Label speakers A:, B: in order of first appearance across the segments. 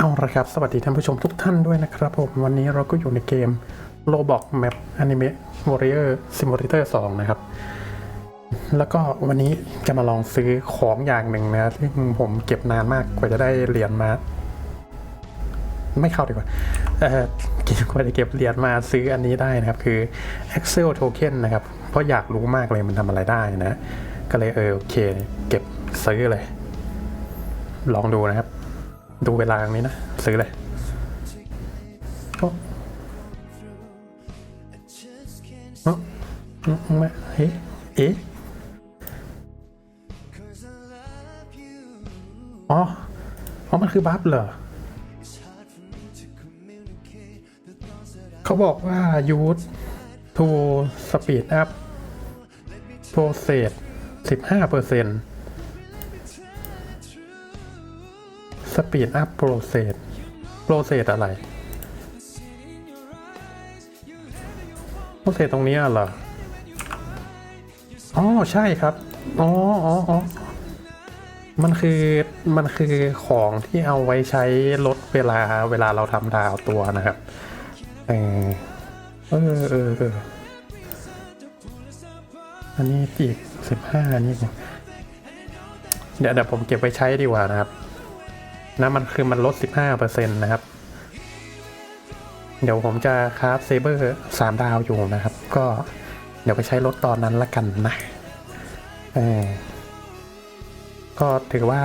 A: เอาละครับ สวัสดีท่านผู้ชมทุกท่านด้วยนะครับผม วันนี้เราก็อยู่ในเกม Roblox Map Anime Warrior Simulator 2 นะครับ แล้วก็วันนี้จะมาลองซื้อของอย่างหนึ่งนะที่ผมเก็บนานมากกว่าจะได้เหรียญมา ไม่เข้าดีกว่าเอ่อกว่าจะเก็บเหรียญมาซื้ออันนี้ได้นะครับ คือ Excel Token นะครับ เพราะอยากรู้มากเลยมันทำอะไรได้นะ ก็เลยเออโอเค เก็บซื้อเลย ลองดูนะครับ ดูเวลาตรงนี้นะ ซื้อเลยโอ้โอ้อืมไม่เฮ้เอ๊ะอ๋ออ๋อ มันคือบัฟเหรอ เขาบอกว่า use to speed up process 15เปอร์เซ็นต์ speed up process process อะไร process ตรงนี้เหรออ๋อใช่ครับอ๋ออ๋อออมันคือมันคือของที่เอาไว้ใช้ลดเวลาเวลาเราทำดาวตัวนะครับเออเออเออเอออันนี้อีกสิบห้านี่เดี๋ยวเดี๋ยวผมเก็บไว้ใช้ดีกว่านะครับ นะมันคือมันลด 15%นะครับ เดี๋ยวผมจะคราฟเซเบอร์สามดาวอยู่นะครับ ก็เดี๋ยวไปใช้รถตอนนั้นละกันนะเออก็ถือว่า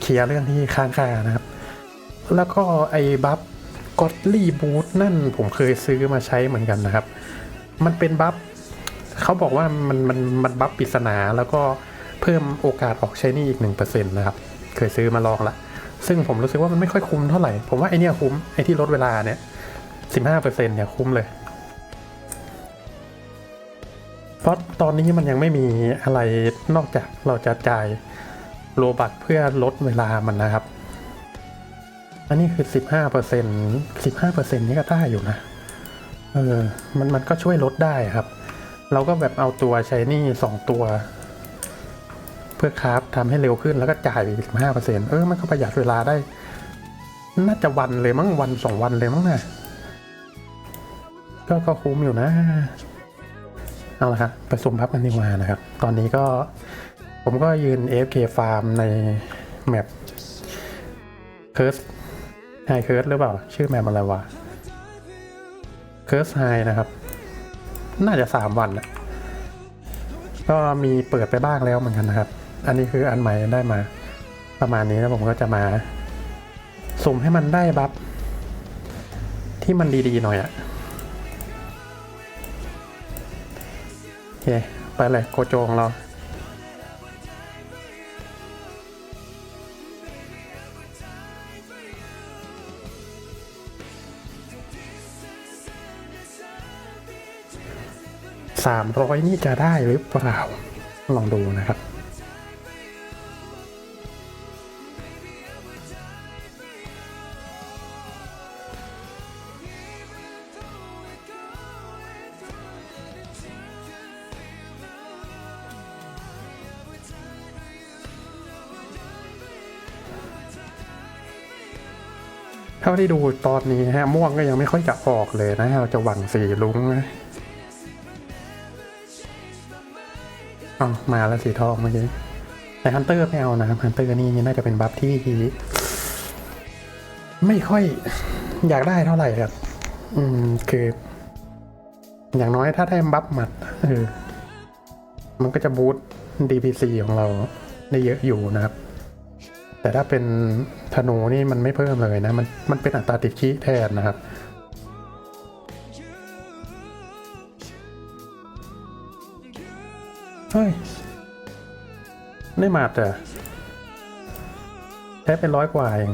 A: เคลียร์เรื่องที่ค้างคานะครับ แล้วก็ไอ้บัฟกอตลี่บูทนั่นผมเคยซื้อมาใช้เหมือนกันนะครับ มันเป็นบัฟเขาบอกว่ามันมันมันบัฟปริศนาแล้วก็เพิ่มโอกาสออกใช้นี่อีก1%นะครับ เคยซื้อมาลองละ ซึ่งผมรู้สึกว่ามันไม่ค่อยคุ้มเท่าไหร่ ผมว่าไอเนี้ยคุ้ม ไอที่ลดเวลาเนี่ยสิบห้าเปอร์เซ็นเนี่ยคุ้มเลย เพราะตอนนี้มันยังไม่มีอะไรนอกจากเราจะจ่ายโลบักเพื่อลดเวลามันนะครับ อันนี้คือสิบห้าเปอร์เซ็นสิบห้าเปอร์เซ็นนี่ก็ได้อยู่นะ เออ มันมันก็ช่วยลดได้ครับ เราก็แบบเอาตัวใช้นี่สองตัว พื่อคราฟทำให้เร็วขึ้นแล้วก็จ่ายไปสิบห้าเปอร์เซ็นเออมันก็ประหยัดเวลาได้ น่าจะวันเลยมั้งวันสองวันเลยมั้งนะก็ก็คุ้มอยู่นะ เอาละครับไปสุ่มพับกันดีกว่านะครับ ตอนนี้ก็ผมก็ยืน AFK Farm ในแมปเคิร์สไฮเคิร์สหรือเปล่า ชื่อแมปอะไรวะเคิร์สไฮนะครับ น่าจะสามวันแหละก็มีเปิดไปบ้างแล้วเหมือนกันนะครับ อันนี้คืออันใหม่ได้มา ประมาณนี้แล้วผมก็จะมาสุ่มให้มันได้บัฟที่มันดีๆหน่อยอะโอเค ไปเลยโกโจของเราสามร้อยนี่จะได้หรือเปล่า ลองดูนะครับ เท่าที่ดูตอนนี้ฮะม่วงก็ยังไม่ค่อยจะออกเลยนะเราจะหวังสีลุงนะอ๋อมาแล้วสีทองเมื่อกี้แต่ฮันเตอร์ไม่เอานะครับฮันเตอร์นี่น่าจะเป็นบัฟที่ ไม่ค่อยอยากได้เท่าไหร่ครับ อืมคือ อย่างน้อยถ้าได้บัฟหมัดเออมันก็จะบูต DPC ของเราได้เยอะอยู่นะครับ แต่ถ้าเป็นธนูนี่มันไม่เพิ่มเลยนะ มันมันเป็นอัตราติดขี้แทนนะครับเฮ้ยไม่มาแต่แค่เป็นร้อยกว่าเอง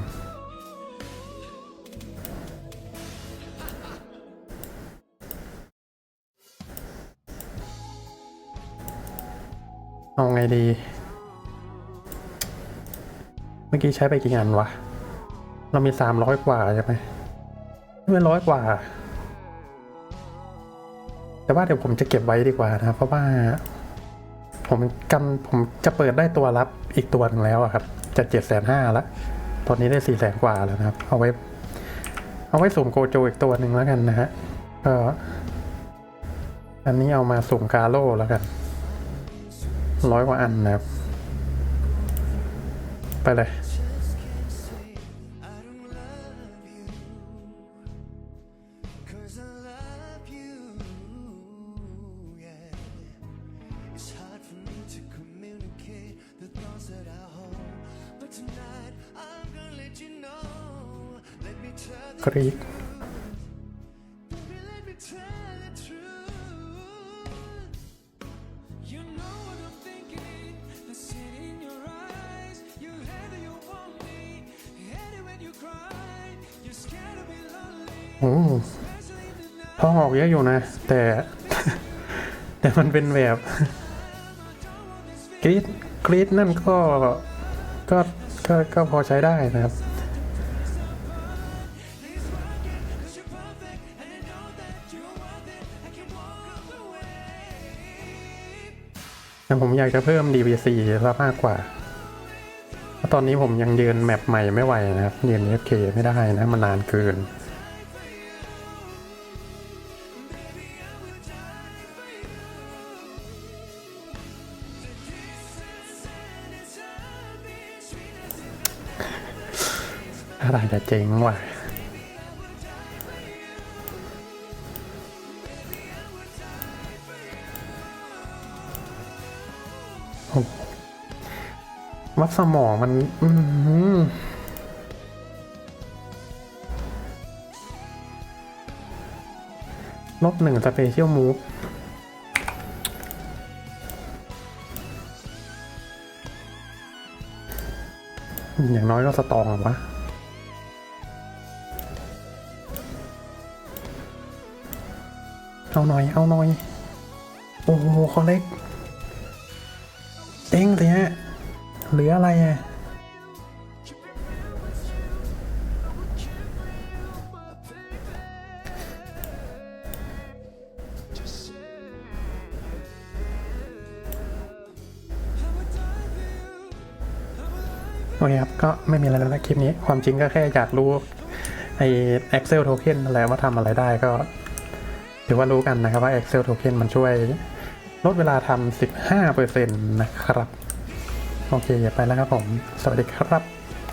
A: เอาไงดี เมื่อกี้ใช้ไปกี่งานวะ เรามีสามร้อยกว่าใช่ไหมไม่เป็นร้อยกว่า แต่ว่าเดี๋ยวผมจะเก็บไว้ดีกว่านะ เพราะว่า ผมกำผมจะเปิดได้ตัวรับอีกตัวหนึงแล้วครับ จะเจ็ดแสนห้าละ ตอนนี้ได้สี่แสนกว่าแล้วนะครับ เอาไว้ เอาไว้สุ่มโกโจอีกตัวหนึ่งแล้วกันนะฮะ ก็ อันนี้เอามาสุ่มกาโร่แล้วกันร้อยกว่าอันนะครับ ไปเลย
B: to be lonely.
A: โอ้ท้องออกเยอะอยู่นะ แต่ แต่มันเป็นแบบกรีดกรีดนั่นก็ก็ก็ก็พอใช้ได้นะครับ แต่ผมอยากจะเพิ่ม DBC ซะมากกว่าเพราะตอนนี้ผมยังยืนแมปใหม่ไม่ไหวนะครับ ยืน FK ไม่ได้นะมันนานเกินอะไรจะเจ๋งว่ะ วัดสมองมันอือหือลบหนึ่งสเปเชียลมูฟอย่างน้อยก็สตองวะเอาหน่อย เอาหน่อย โอ้โหเขาเล็กเต็งสิฮะ หลืออะไรโอเคครับก็ไม่มีอะไรแล้วนะคลิปนี้ความจริงก็แค่อยากรู้ไอ้ Excel Token อะไรว่าทำอะไรได้ก็ถือว่ารู้กันนะครับว่า Excel Token มันช่วยลดเวลาทำ 15%นะครับ โอเคไปแล้วครับผม สวัสดีครับ